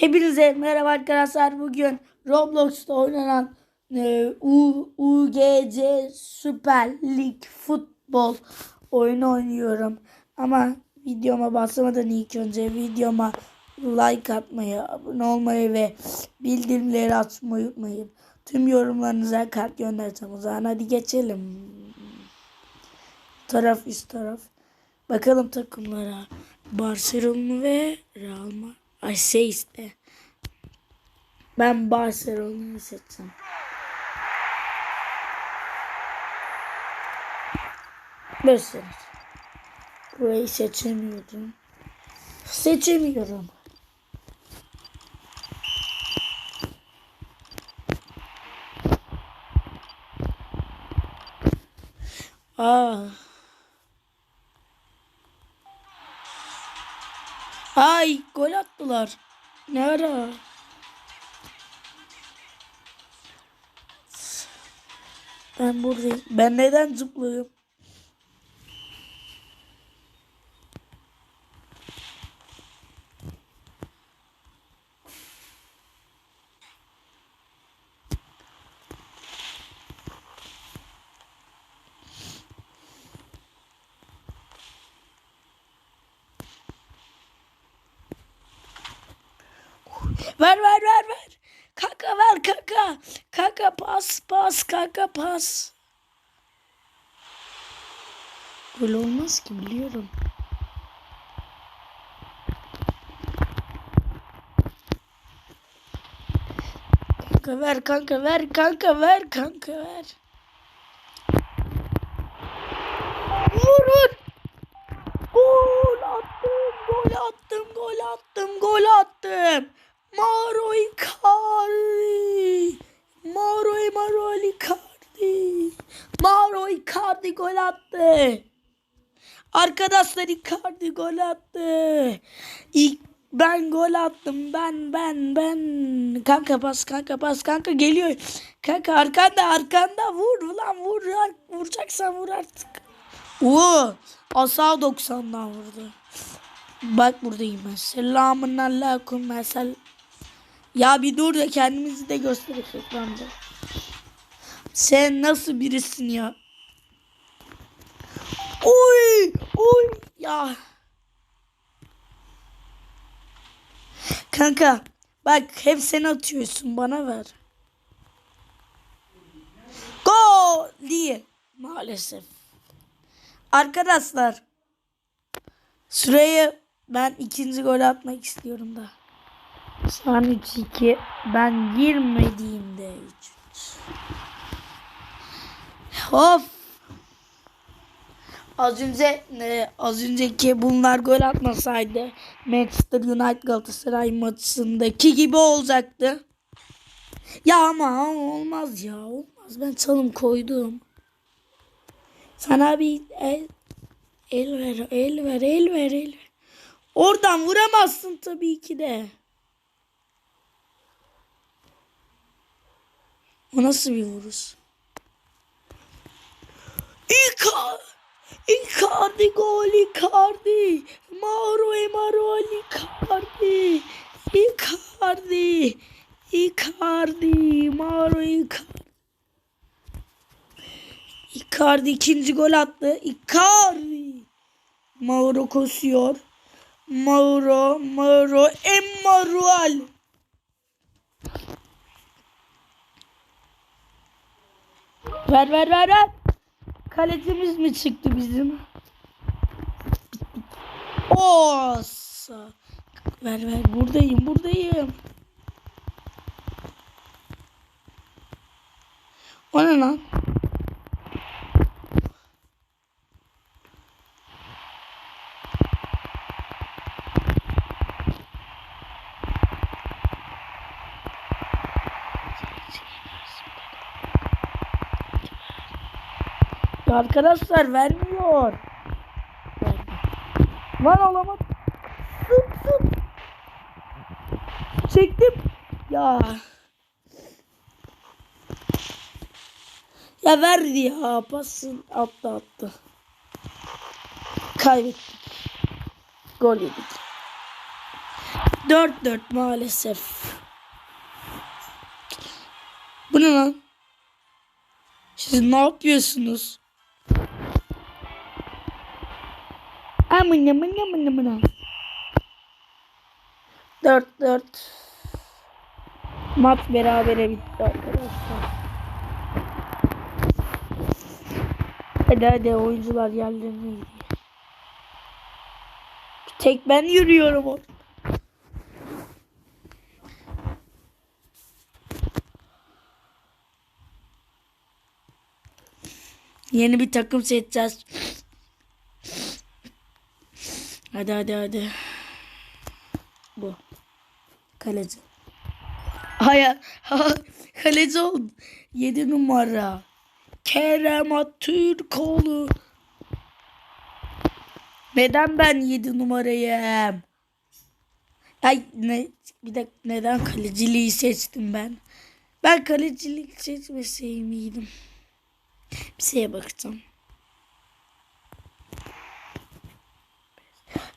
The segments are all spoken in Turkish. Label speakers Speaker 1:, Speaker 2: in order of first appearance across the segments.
Speaker 1: Hepinize merhaba arkadaşlar. Bugün Roblox'ta oynanan e, U, UGC Süper Lig futbol oyunu oynuyorum. Ama videoma basmadan ilk önce videoma like atmayı, abone olmayı ve bildirimleri açmayı unutmayın. Tüm yorumlarınıza kalp göndereceğim. O zaman hadi geçelim. Taraf üst taraf. Bakalım takımlara. Barcelona ve Real Madrid. Ay şey işte. Ben Barcelona'yı seçeceğim. Göster. Burayı seçemiyorum. Seçemiyorum. Aa. Ay gol attılar. Ne ara? Ben buradayım. Ben neden zıplıyorum? Ver ver ver ver. Kaka ver kaka. Kaka pas pas kaka pas. Gol olmaz ki biliyorum. Kanka ver kanka ver kanka ver kanka ver. Vur vur. Gol attım, gol attım, gol attım, gol attım. Mauro Icardi. Mauro Mauro Icardi. Mauro Icardi gol attı. Arkadaşlar Icardi gol attı. İlk ben gol attım. Ben ben ben. Kanka pas kanka pas kanka geliyor. Kanka arkanda arkanda vur lan vur. Vuracaksan vur artık. Oo, asa 90'dan vurdu. Bak buradayım ben. Selamun aleyküm mesel. Ya bir dur da kendimizi de göstererek ekranda. Sen nasıl birisin ya? Oy! Oy! Ya. Kanka bak hep sen atıyorsun bana ver. Gol diye maalesef. Arkadaşlar süreyi ben ikinci gol atmak istiyorum da. An 3-2 ben girmediğimde 3 Of. Az önce e, az önceki bunlar gol atmasaydı Manchester United Galatasaray maçındaki gibi olacaktı. Ya ama olmaz ya olmaz ben çalım koydum. Sana bir el, el ver, el ver, el ver, el. Oradan vuramazsın tabii ki de. O nasıl bir vuruş? Icardi, Icardi gol, Icardi. Mauro Emanuel Icardi. Icardi. Icardi. Mauro Icardi. Icardi ikinci gol attı. Icardi. Mauro koşuyor. Mauro, Mauro, Emmanuel. Ver ver ver ver. Kalecimiz mi çıktı bizim? Osa. Ver ver buradayım buradayım. O ne lan? Arkadaşlar vermiyor. Lan alamadım. Sık sık. Çektim. Ya. Ya verdi ya. Pasın attı attı. Kaybettik. Gol yedik. 4-4 maalesef. Bu ne lan? Siz ne yapıyorsunuz? Amına amına amına amına. 4-4. Maç berabere bitti arkadaşlar. Hadi hadi oyuncular yerlerine gidiyor. Tek ben yürüyorum orada. Yeni bir takım seçeceğiz. Hadi hadi hadi. Bu. Kaleci. Hayır. Kaleci oldu. 7 numara. Kerem Aktürkoğlu. Neden ben 7 numarayım? Ay ne bir de neden kaleciliği seçtim ben? Ben kalecilik seçmeseydim? Bir şeye bakacağım.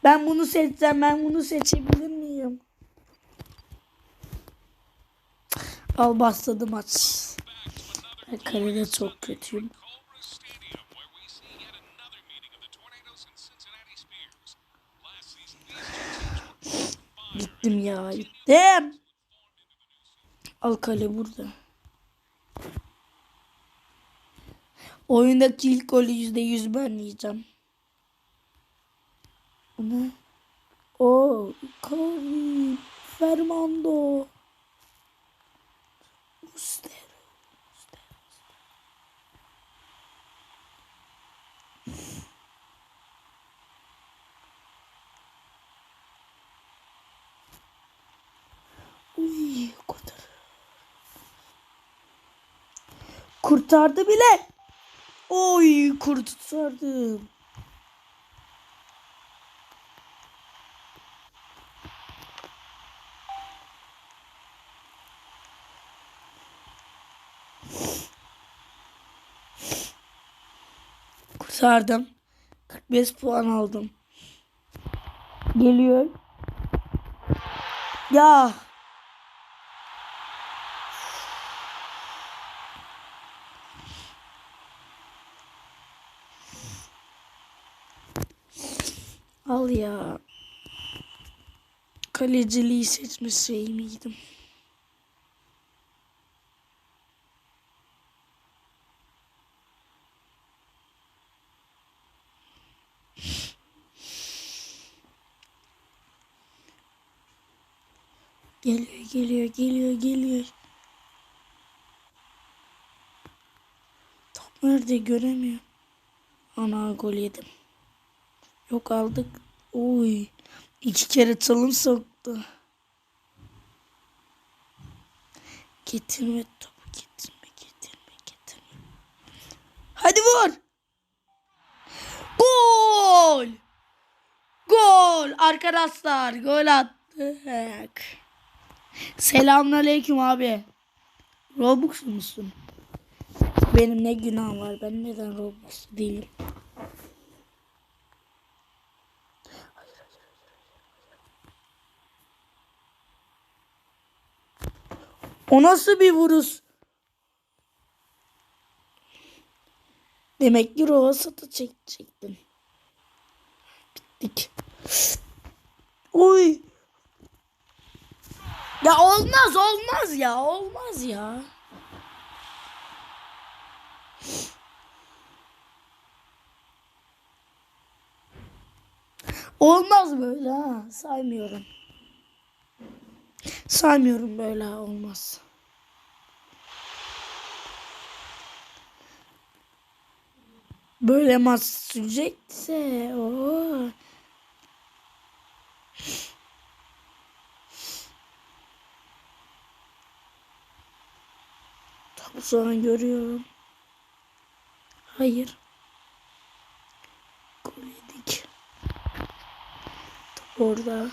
Speaker 1: Ben bunu seçsem ben bunu seçebilir miyim? Al başladı maç. Kalede çok kötüyüm. Gittim ya gittim. Al kale burada. Oyundaki ilk golü yüzde yüz ben yiyeceğim. Bu? Oo, Icardi, Fernando. Mustero. Uy, kurtar. Kurtardı bile. Oy kurtardım. Kurtardım. 45 puan aldım. Geliyor. Ya. Al ya. Kaleciliği seçmeseydim Geliyor, geliyor, geliyor, geliyor. Top nerede göremiyorum. Ana gol yedim. Yok aldık. Oy. İki kere çalım soktu. Getirme topu getirme getirme getirme. Hadi vur. Gol. Gol. Arkadaşlar gol attık. Selamünaleyküm abi. Robux musun? Benim ne günahım var? Ben neden Robux değilim? O nasıl bir vuruş? Demek ki rova satı çekecektin. Bittik. Oy. Ya olmaz olmaz ya olmaz ya. Olmaz böyle ha saymıyorum. Saymıyorum böyle ha, olmaz. Böyle maç sürecekse o Topu sonra görüyorum. Hayır. Gol yedik. Orada.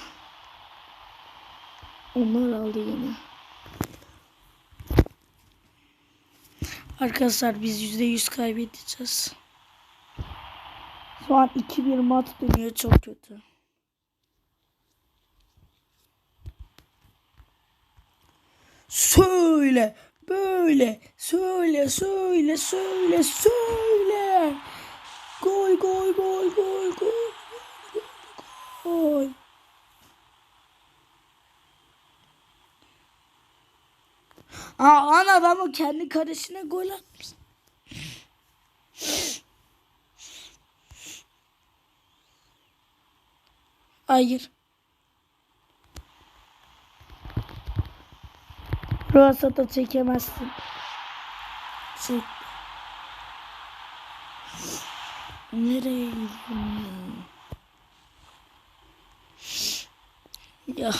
Speaker 1: Onlar aldı yine. Arkadaşlar biz yüzde yüz kaybedeceğiz. Şu an 2-1 maç dönüyor çok kötü. Söyle. Böyle. Söyle. Söyle. Söyle. Söyle. Gol gol gol gol gol. Gol. Aa, ana adam o kendi karesine gol atmış. Hayır. Ruhsata çekemezsin. Çek. Nereye gidiyorsun ya? Ya.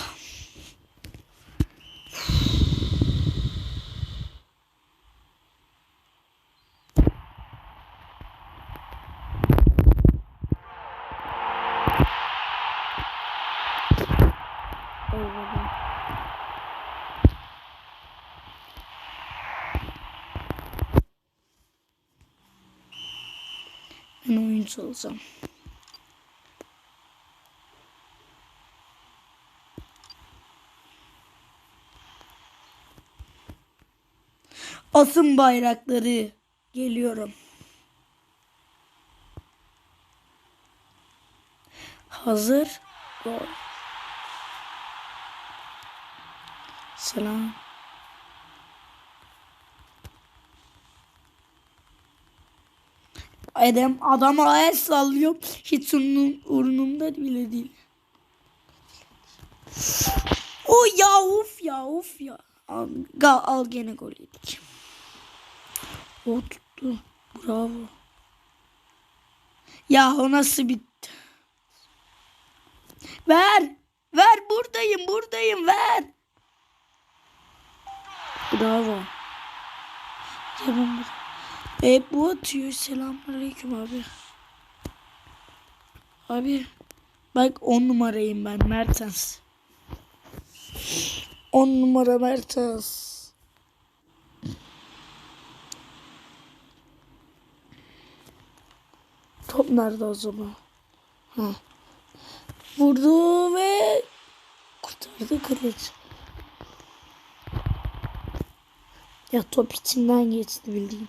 Speaker 1: Ben oyuncu olacağım. Asın bayrakları geliyorum. Hazır. Gol. Selam. Adam adama el sallıyor. Hiç onun umurumda bile değil. O ya uf ya uf ya. Al, ga- al gene gol yedik. O tuttu. Bravo. Ya o nasıl bitti? Ver. Ver buradayım buradayım ver. Bravo. Tamam. E bu atıyor. Selamünaleyküm abi. Abi. Bak on numarayım ben Mertens. On numara Mertens. Top nerede o zaman? Ha. Vurdu ve kurtardı kılıç. Ya top içinden geçti bildiğin.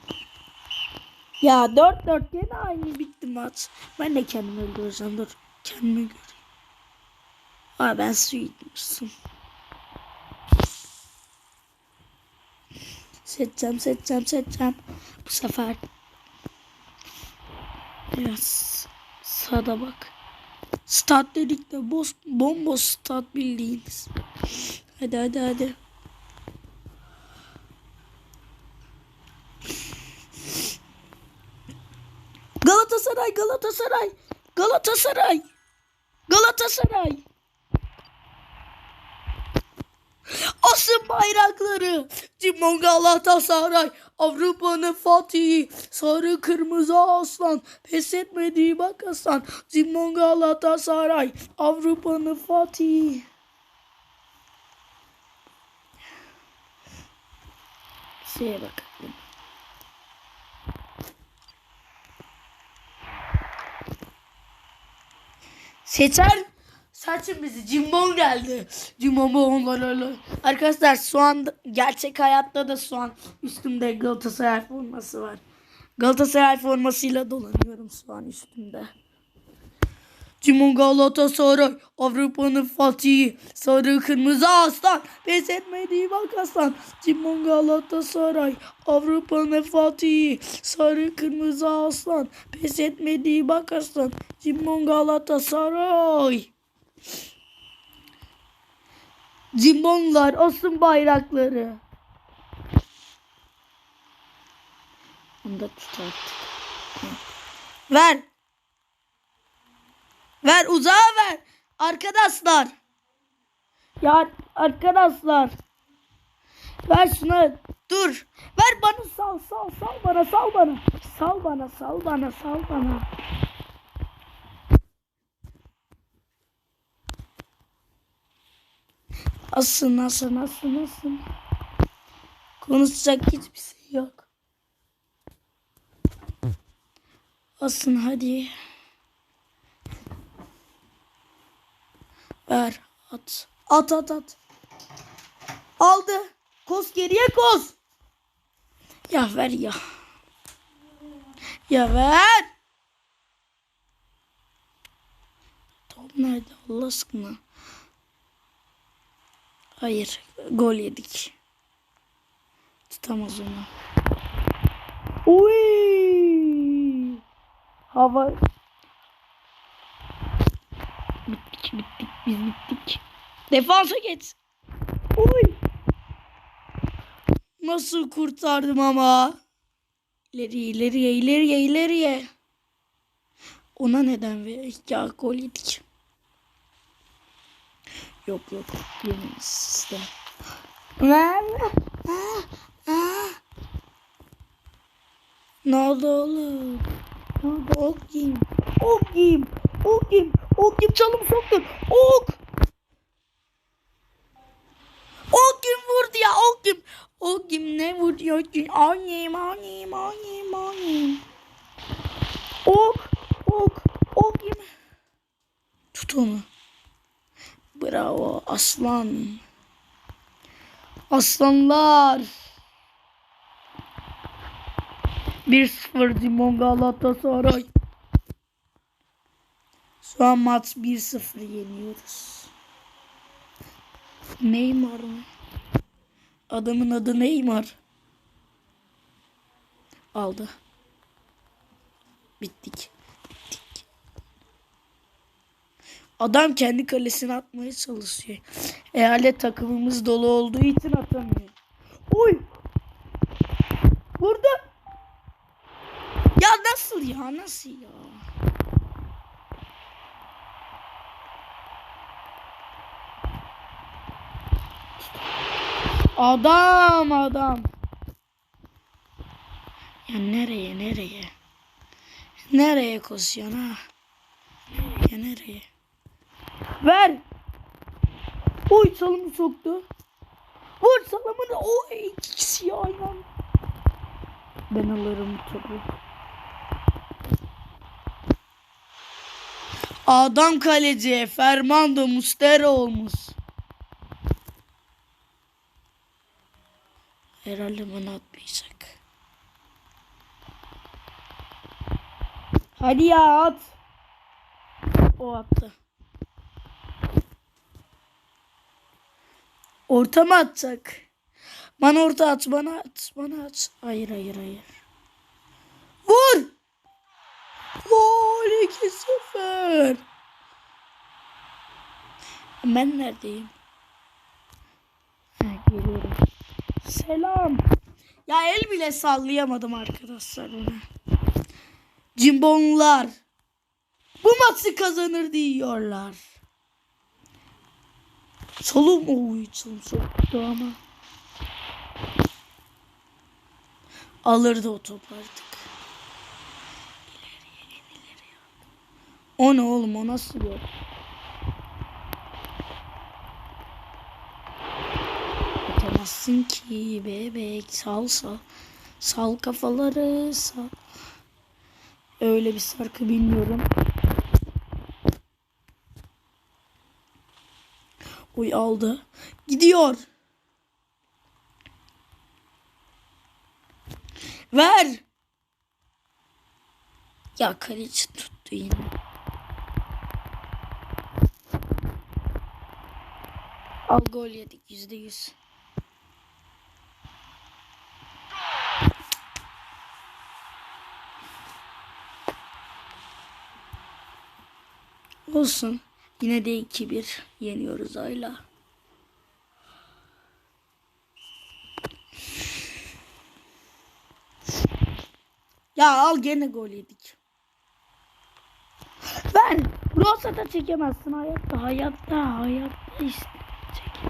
Speaker 1: Ya 4-4 yine aynı bitti maç. Ben de kendimi öldüreceğim. Dur kendimi göreyim. Aa ben su içmişsin. Seçeceğim seçeceğim seçeceğim. Bu sefer. Biraz sağda bak. Stat dedik de boş, bomboş stat bildiğiniz. Hadi hadi hadi. Galatasaray, Galatasaray, Galatasaray. Asın bayrakları. Timon Galatasaray. Avrupa'nın Fatihi. Sarı kırmızı aslan. Pes etmediği bak aslan. Timon Galatasaray. Avrupa'nın Fatihi. Şeye bakalım. Seçer. Saçın bizi. Cimbom geldi. Cimbom onlarla. Arkadaşlar şu an gerçek hayatta da şu an üstümde Galatasaray forması var. Galatasaray formasıyla dolanıyorum şu an üstümde. Cimbom Galatasaray. Avrupa'nın Fatihi. Sarı kırmızı aslan. Pes etmediği bak aslan. Cimbom Galatasaray. Avrupa'nın Fatihi. Sarı kırmızı aslan. Pes etmediği bak aslan. Cimbom Galatasaray. Cimbomlar asın bayrakları. Onu da tut. Ver. Ver uzağa ver. Arkadaşlar. Ya arkadaşlar. Ver şunu. Dur. Ver bana sal sal sal bana sal bana. Sal bana sal bana sal bana. Asın asın asın asın. Konuşacak hiçbir şey yok. Asın hadi. Ver at. At at at. Aldı. Kos geriye kos. Ya ver ya. Ya ver. Top nerede Allah aşkına? Hayır. Gol yedik. Tutamaz onu. Uy! Hava bittik bittik biz bittik. Defansa geç. Uy! Nasıl kurtardım ama? İleriye ileriye ileriye ileriye. Ona neden ve ya gol yedik. Yok yok yemeyiz. Ah, ah. Ne oldu oğlum? Ne oldu? Ok yiyeyim. Ok yiyeyim. Ok yiyeyim. Ok yiyeyim. Çalım soktun. Ok. Ok kim vurdu ya? Ok kim? Ok kim ne vuruyor ki? Annem, annem, annem, annem. Ok. Ok. Ok kim? Tut onu. Bravo aslan. Aslanlar. 1-0 Dimon Galatasaray. Şu an maç 1-0 yeniyoruz. Neymar mı? Adamın adı Neymar. Aldı. Bittik. Bittik. Adam kendi kalesine atmaya çalışıyor. Eyalet takımımız dolu olduğu için atamıyor. Oy! Vurdu. Ya nasıl ya nasıl ya? Adam adam. Ya nereye nereye? Nereye koşuyorsun ha? Nereye nereye? Ver. Oy salımı soktu. Vur salımını. Oy ikisi ya aynı anda. Ben alırım topu. Adam kaleci Fernando Mustera olmuş. Herhalde bana atmayacak. Hadi ya at. O attı. Orta mı atacak? Bana orta at, bana at, bana at. Hayır, hayır, hayır. Vur! Gol 2-0. Ben neredeyim? Ha, geliyorum. Selam. Ya el bile sallayamadım arkadaşlar ona. Cimbonlar. Bu maçı kazanır diyorlar. Solum oy solum soktu ama. Alırdı o top artık. O ne oğlum o nasıl yok? Atamazsın ki bebek sal sal. Sal kafaları sal. Öyle bir şarkı bilmiyorum. Oy aldı. Gidiyor. Ver. Ya kaleci tuttu yine. Al gol yedik yüzde yüz. Olsun. Yine de 2-1 yeniyoruz Ayla. Ya al gene gol yedik. Ver. Rosa da çekemezsin hayatta hayatta hayatta işte. Çek.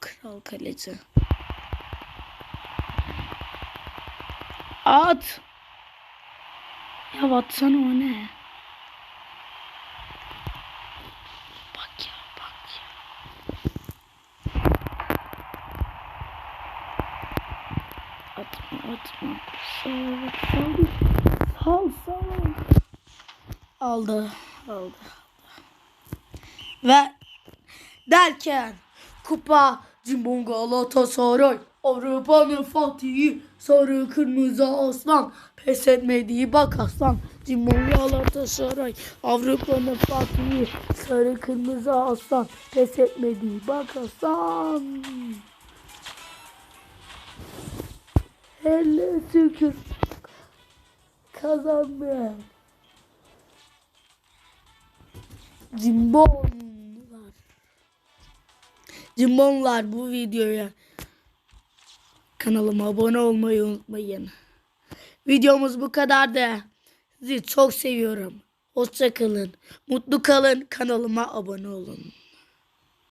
Speaker 1: Kral kaleci. At. Ya atsana o ne? Bak ya bak ya. Atma atma. Sal. Sal sal. Aldı. Aldı. Ve Derken kupa Cimbom Galatasaray Avrupa'nın Fatihi Sarı Kırmızı Aslan Pes etmediği bak aslan Cimbom Galatasaray Avrupa'nın Fatihi Sarı Kırmızı Aslan Pes etmediği bak aslan Hele şükür kazandı. Cimbomlar. Cimbomlar bu videoya kanalıma abone olmayı unutmayın. Videomuz bu kadardı. Sizi çok seviyorum. Hoşça kalın. Mutlu kalın. Kanalıma abone olun.